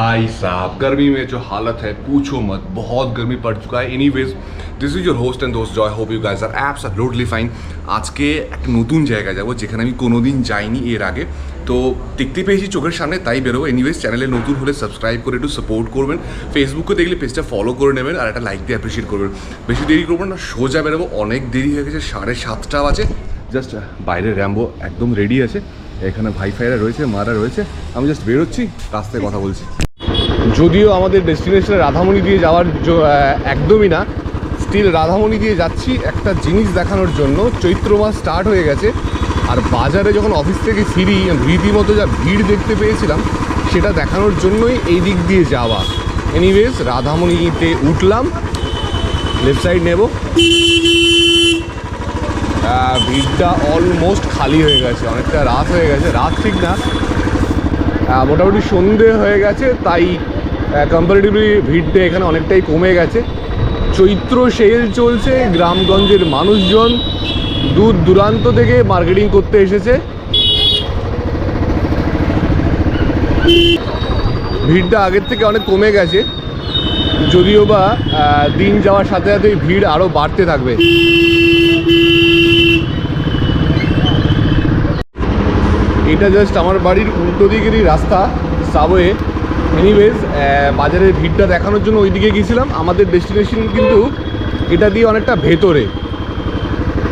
भाई साहब गर्मी में जो हालत है पूछो मत बहुत गर्मी पड़ चुका है anyways this is your host and দোস্ট Joy hope you guys are absolutely fine আজকে এক নতুন জায়গায় যাবো যেখানে আমি কোনোদিন যাইনি এর আগে তো দেখতে পেয়েছি চোখের সামনে তাই বেরোবো এনিওয়েজ চ্যানেলে নতুন হলে সাবস্ক্রাইব করে একটু সাপোর্ট করবেন ফেসবুকে দেখলে পেজটা ফলো করে নেবেন আর একটা লাইক দিয়ে অ্যাপ্রিসিয়েট করবেন বেশি দেরি করবেন না সোজা বেরোবো অনেক দেরি হয়ে গেছে সাড়ে সাতটা বাজে জাস্ট বাইরে র্যাম্বো একদম রেডি আছে এখানে ভাই ফাইরা রয়েছে মারা রয়েছে আমি জাস্ট বেরোচ্ছি রাস্তায় কথা বলছি যদিও আমাদের ডেস্টিনেশনে রাধামণি দিয়ে যাওয়ার একদমই না স্টিল রাধামণি দিয়ে যাচ্ছি একটা জিনিস দেখানোর জন্য। চৈত্র মাস স্টার্ট হয়ে গেছে, আর বাজারে যখন অফিস থেকে ফিরি, রীতিমতো যা ভিড় দেখতে পেয়েছিলাম, সেটা দেখানোর জন্যই এই দিক দিয়ে যাওয়া। এনিওয়েজ রাধামণিতে উঠলাম লেফট সাইড নেব। ভিড়টা অলমোস্ট খালি হয়ে গেছে, অনেকটা রাত হয়ে গেছে। রাত ঠিক না মোটামুটি সন্ধে হয়ে গেছে, তাই কম্পারেটিভলি ভিড়টা এখানে অনেকটাই কমে গেছে। চৈত্র সেল চলছে, গ্রামগঞ্জের মানুষজন দূর দূরান্ত থেকে মার্কেটিং করতে এসেছে। ভিড়টা আগের থেকে অনেক কমে গেছে, যদিও বা দিন যাওয়ার সাথে সাথে ভিড় আরও বাড়তে থাকবে। এটা জাস্ট আমার বাড়ির উল্টো দিকেরই রাস্তা সাবওয়ে এনিওয়েজ বাজারের ভিড়টা দেখানোর জন্য ওইদিকে গিয়েছিলাম। আমাদের ডেস্টিনেশন কিন্তু এটা দিয়ে অনেকটা ভেতরে।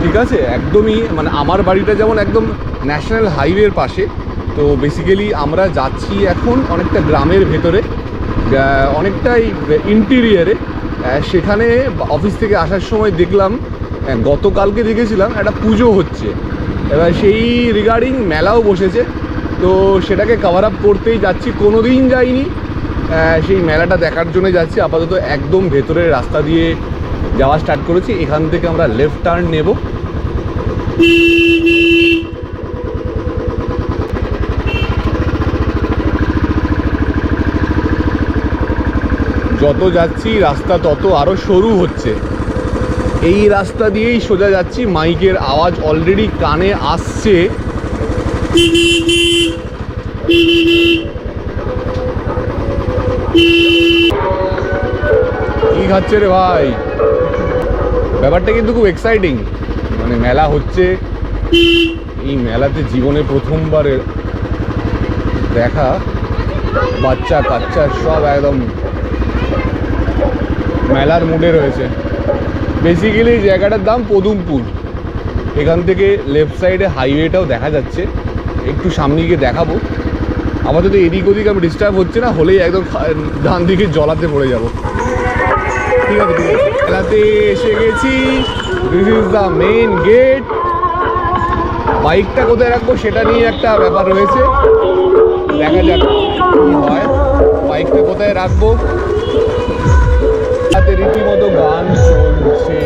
ঠিক আছে? একদমই মানে আমার বাড়িটা যেমন একদম ন্যাশনাল হাইওয়ের পাশে, তো বেসিক্যালি আমরা যাচ্ছি এখন অনেকটা গ্রামের ভেতরে অনেকটাই ইন্টিরিয়ারে সেখানে অফিস থেকে আসার সময় দেখলাম গতকালকে দেখেছিলাম একটা পুজো হচ্ছে। এবার সেই রিগার্ডিং মেলাও বসেছে। তো সেটাকে কভার আপ করতেই যাচ্ছি কোনো দিন যাইনি সেই মেলাটা দেখার জন্য যাচ্ছি। আপাতত একদম ভেতরের রাস্তা দিয়ে যাওয়া স্টার্ট করেছি। এখান থেকে আমরা লেফট টার্ন নেব। যত যাচ্ছি, রাস্তা তত আরও সরু হচ্ছে। এই রাস্তা দিয়েই সোজা যাচ্ছি। মাইকের আওয়াজ অলরেডি কানে আসছে। কি খাচ্ছে রে ভাই? ব্যাপারটা কিন্তু খুব এক্সাইটিং মানে মেলা হচ্ছে। এই মেলাতে জীবনে প্রথমবারে দেখা। বাচ্চা কাচ্চা সব একদম মেলার মুডে রয়েছে। বেসিক্যালি জায়গাটার দাম পদুমপুর। এখান থেকে লেফট সাইডে হাইওয়েটাও দেখা যাচ্ছে। একটু সামনে গিয়ে দেখাবো। আপাতত এদিক ওদিক আমি ডিস্টার্ব হচ্ছে না, হলেই একদম ডান দিকে জলাতে পড়ে যাব। ঠিক আছে ঠিক আছে। মেলাতে এসে গেছি। This is the main gate বাইকটা কোথায় রাখব সেটা নিয়ে একটা ব্যাপার রয়েছে। দেখা যাক হয়। বাইকটা কোথায় রাখব? হাতে রীতিমতো গান চলছে।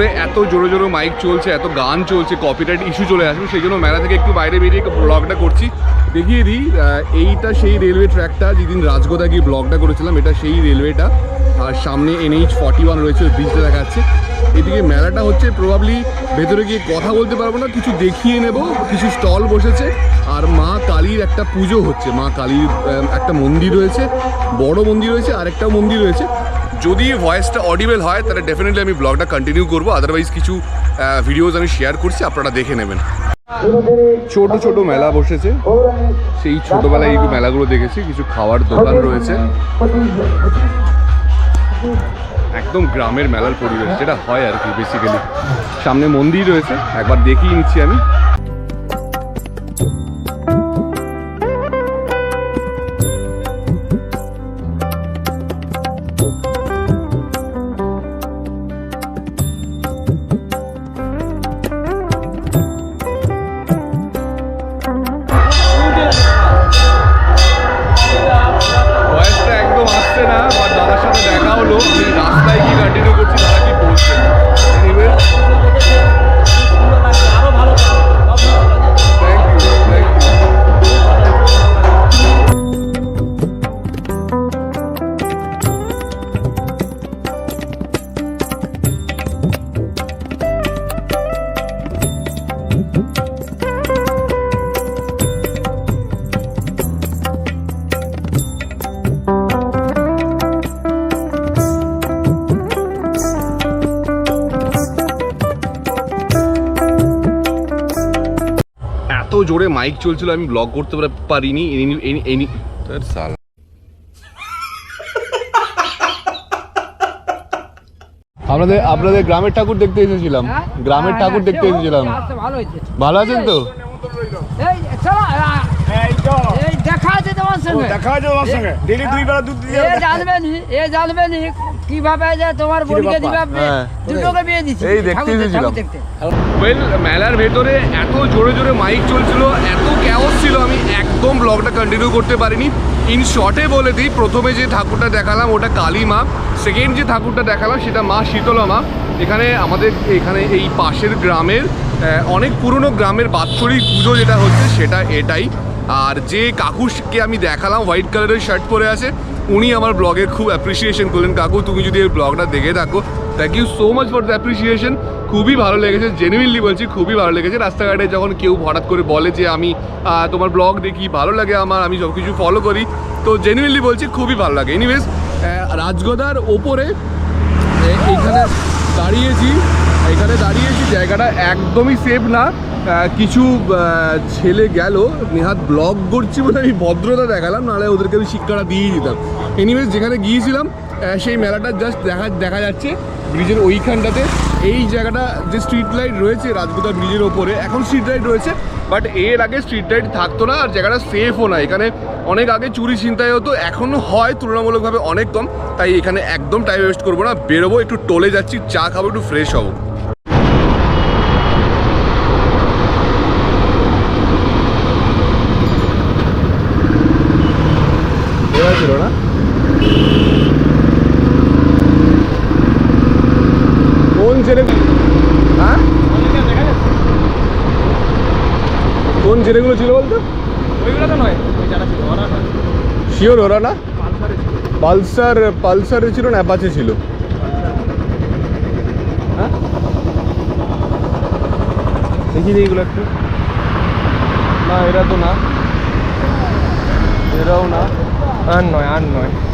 ভেতরে এত জোরে জোরে মাইক চলছে, এত গান চলছে কপিরাইট ইস্যু চলে আসবে, সেই জন্য মেলা থেকে একটু বাইরে বেরিয়ে ব্লগটা করছি। দেখিয়ে দিই এইটা সেই রেলওয়ে ট্র্যাকটা যেদিন রাজগোদা গিয়ে ব্লগটা করেছিলাম, এটা সেই রেলওয়েটা আর সামনে এনএইচ ফর্টি ওয়ান রয়েছে, ওই ব্রিজটা দেখাচ্ছে। এদিকে মেলাটা হচ্ছে প্রবাবলি ভেতরে গিয়ে কথা বলতে পারব না, কিছু দেখিয়ে নেব, কিছু স্টল বসেছে। আর মা কালীর একটা পুজো হচ্ছে, মা কালীর একটা মন্দির রয়েছে, বড় মন্দির রয়েছে আর একটা মন্দির রয়েছে। যদি ভয়েসটা অডিবেল হয়, তাহলে ডেফিনেটলি আমি ব্লগটা কন্টিনিউ করব। আদারওয়াইজ কিছু ভিডিওজ আমি শেয়ার করছি, আপনারা দেখে নেবেন। ছোট ছোট মেলা বসেছে। সেই ছোটবেলায় এই মেলাগুলো দেখেছি, কিছু খাওয়ার দোকান রয়েছে। একদম গ্রামের মেলার পরিবেশ, যেটা হয় আর কি বেসিক্যালি সামনে মন্দির রয়েছে, একবার দেখিয়ে নিচ্ছি আমি। জোরে মাইক চলছিল আমি ব্লগ করতে পারিনি এনি- এনি- এনি- আপনাদের আপনাদের গ্রামের ঠাকুর দেখতে এসেছিলাম। হ্যাঁ? গ্রামের হ্যাঁ, ঠাকুর হ্যাঁ, দেখতে এসেছিলাম। ভালো আছেন তো? দেখা সঙ্গে? দেখা আছে তোমার সঙ্গে। ডেলি দুই বেলা দুধ দিয়ে এ জানবে নি এ জানবে নি কীভাবে যে তোমার বোনকে দিবে হ্যাঁ। দুটোকে বিয়ে দিচ্ছি এই দেখতে ঠাকুর দেখ- এসেছিলাম। ঠাকুর দেখতে। ওয়েল মেলার ভেতরে এত জোরে জোরে মাইক চলছিল এত ক্যাওস ছিল আমি একদম ব্লগটা কন্টিনিউ করতে পারিনি। ইন শর্টে বলে দিই প্রথমে যে ঠাকুরটা দেখালাম ওটা কালী মা। সেকেন্ড যে ঠাকুরটা দেখালাম সেটা মা শীতলা মা। এখানে আমাদের এখানে এই পাশের গ্রামের আহ, অনেক পুরনো গ্রামের বাৎসরিক পুজো যেটা হচ্ছে সেটা এটাই। আর যে কাকুকে আমি দেখালাম হোয়াইট কালারের শার্ট পরে আছে, উনি আমার ব্লগের খুব অ্যাপ্রিসিয়েশন করলেন। কাকু, তুমি যদি এই ব্লগটা দেখে থাকো thank you so much for the appreciation খুবই ভালো লেগেছে জেনুইনলি বলছি, খুবই ভালো লেগেছে। রাস্তাঘাটে যখন কেউ হঠাৎ করে বলে যে আমি তোমার ব্লগ দেখি, ভালো লাগে আমার, আমি সব কিছু ফলো করি, তো জেনুইনলি বলছি, খুবই ভালো লাগে। এনিওয়েজ রাজগোদার ওপরে, এ- এইখানে দাঁড়িয়েছি, এখানে দাঁড়িয়েছি, জায়গাটা একদমই সেফ না। কিছু ছেলে গেল। নেহাত ব্লগ করছি বলে আমি ভদ্রতা দেখালাম, নাহলে ওদেরকে আমি শিক্ষাটা দিয়ে দিতাম। এনিওয়েজ যেখানে গিয়েছিলাম সেই মেলাটা জাস্ট দেখা দেখা যাচ্ছে ব্রিজের ওইখানটাতে। এই জায়গাটা যে স্ট্রিট লাইট রয়েছে রাজগুদা ব্রিজের ওপরে, এখন স্ট্রিট লাইট রয়েছে বাট এর আগে স্ট্রিট লাইট থাকতো না, আর জায়গাটা সেফও না। এখানে অনেক আগে চুরি ছিনতাই হতো এখনও হয়, তুলনামূলকভাবে অনেক কম। তাই এখানে একদম টাইম ওয়েস্ট করব না, বেরোবো, একটু টোলে যাচ্ছি, চা খাব, একটু ফ্রেশ হব এবার ছিল না কোন ছেলে হ্যাঁ ছেলেগুলো ছিল বলতো? ওইগুলো তো নয় ওই যারা ছিল ওরা নয়। শিওর ওরা না? পালসার পালসারে ছিল না অ্যাপাচে ছিল? হ্যাঁ? দেখি এগুলো একটু। না এরা তো না। এরাও না। আর নয় আর নয়।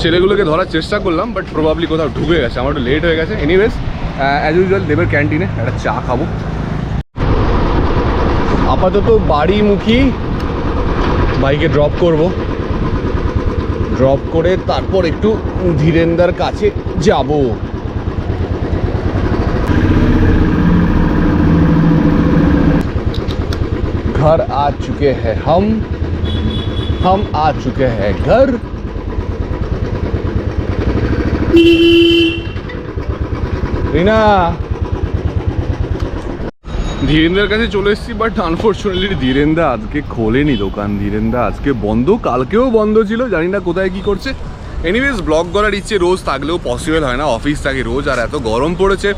ছেলেগুলোকে ধরার চেষ্টা করলাম বাট প্রবাবলি কোথাও ঢুকে গেছে আমার একটু লেট হয়ে গেছে এনিওয়েজ অ্যাজ ইউজুয়াল দেবের ক্যান্টিনে একটা চা খাবো আপাতত বাড়িমুখী বাইকে ড্রপ করব ড্রপ করে তারপর একটু ধীরেন্দার কাছে যাব घर आ चुके हैं हम हम आ चुके हैं घर রিনা। ধীরেন্দার কাছে চলে এসেছি বাট আনফর্চুনেটলি ধীরেন্দা আজকে খোলেনি দোকান। ধীরেন্দা আজকে বন্ধ, কালকেও বন্ধ ছিল, জানি না কোথায় কি করছে। এনিওয়েজ ব্লগ করার ইচ্ছে রোজ থাকলেও পসিবল হয় না অফিস থাকে রোজ, আর এত গরম পড়েছে।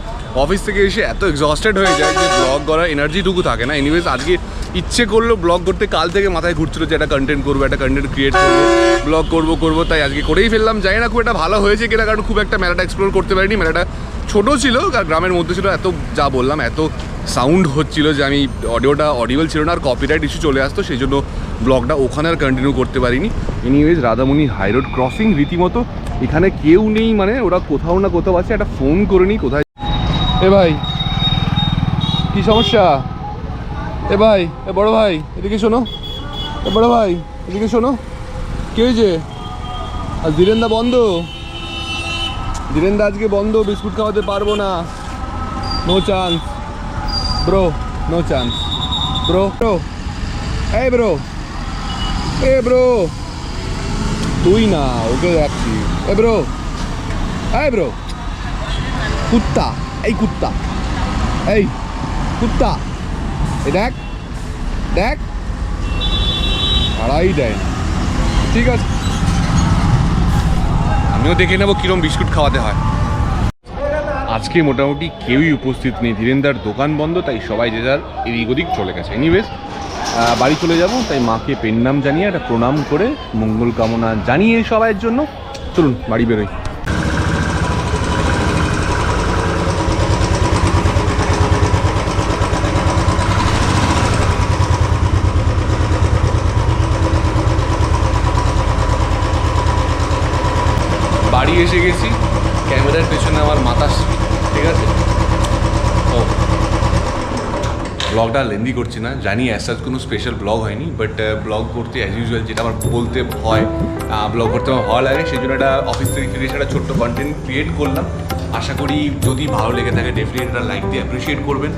অফিস থেকে এসে এত এক্সস্টেড হয়ে যায় যে ব্লগ করার এনার্জিটুকু থাকে না। এনিওয়েজ আজকে ইচ্ছে করল ব্লগ করতে, কাল থেকে মাথায় ঘুরছিল যে একটা কন্টেন্ট করব, একটা কন্টেন্ট ক্রিয়েট করব। ব্লগ করব করব, তাই আজকে করেই ফেললাম। জানি না খুব একটা ভালো হয়েছে কিনা, কারণ খুব একটা মেলাটা এক্সপ্লোর করতে পারিনি। মেলাটা ছোট ছিল আর গ্রামের মধ্যে ছিল, এত যা বললাম, এত সাউন্ড হচ্ছিল যে আমি অডিওটা অডিবল ছিল না, আর কপিরাইট ইস্যু চলে আসতো, সেই জন্য ব্লগটা ওখানে আর কন্টিনিউ করতে পারিনি। এনিওয়েজ রাধামণি হাইরোড ক্রসিং রীতিমতো এখানে কেউ নেই মানে ওরা কোথাও না কোথাও আছে, একটা ফোন করে নিই, কোথায় এ ভাই, কি সমস্যা? এ ভাই, এ বড় ভাই, এদিকে শোনো। এ বড় ভাই, এদিকে শোনো। কে হয়েছে? আর ধীরেন্দা বন্ধ? ধীরেন্দা আজকে বন্ধ, বিস্কুট খাওয়াতে পারব না। No chance bro no chance bro bro এই ব্রো এ ব্রো তুই না, ওকে রাখছি এ ব্রো এই ব্রো কুত্তা, এই কুত্তা। এই, কুত্তা। দেখ দেখ। আড়াই দেয়। ঠিক আছে। আমিও দেখে নেব কিরম বিস্কুট খাওয়াতে হয়। আজকে মোটামুটি কেউই উপস্থিত নেই। ধীরেন্দার দোকান বন্ধ, তাই সবাই যে যার এদিক ওদিক চলে গেছে। এনিওয়েজ বাড়ি চলে যাব, তাই মাকে পেন নাম জানিয়ে একটা প্রণাম করে মঙ্গল কামনা জানিয়ে সবাইয়ের জন্য চলুন, বাড়ি বেরোই বাড়ি এসে গেছি ক্যামেরার পেছনে আমার মাতাশ্রী ঠিক আছে ও ব্লগটা লেন্দি করছি না। জানি অ্যাসাজ কোনো স্পেশাল ব্লগ হয়নি বাট ব্লগ করতে অ্যাজ ইউজুয়াল যেটা আমার বলতে হয় ব্লগ করতে আমার ভালো লাগে, সেই জন্য একটা অফিস থেকে ফিরে একটা ছোট্ট কন্টেন্ট ক্রিয়েট করলাম। আশা করি যদি ভালো লেগে থাকে ডেফিনেট একটা লাইক দিয়ে অ্যাপ্রিসিয়েট করবেন।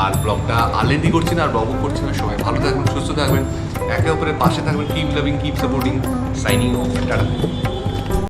আর ব্লগটা আলেন্দি করছি না, আর ব্লগও করছি না, সবাই ভালো থাকবেন, সুস্থ থাকবেন, একে অপরের পাশে থাকবেন keep loving keep supporting signing off tata.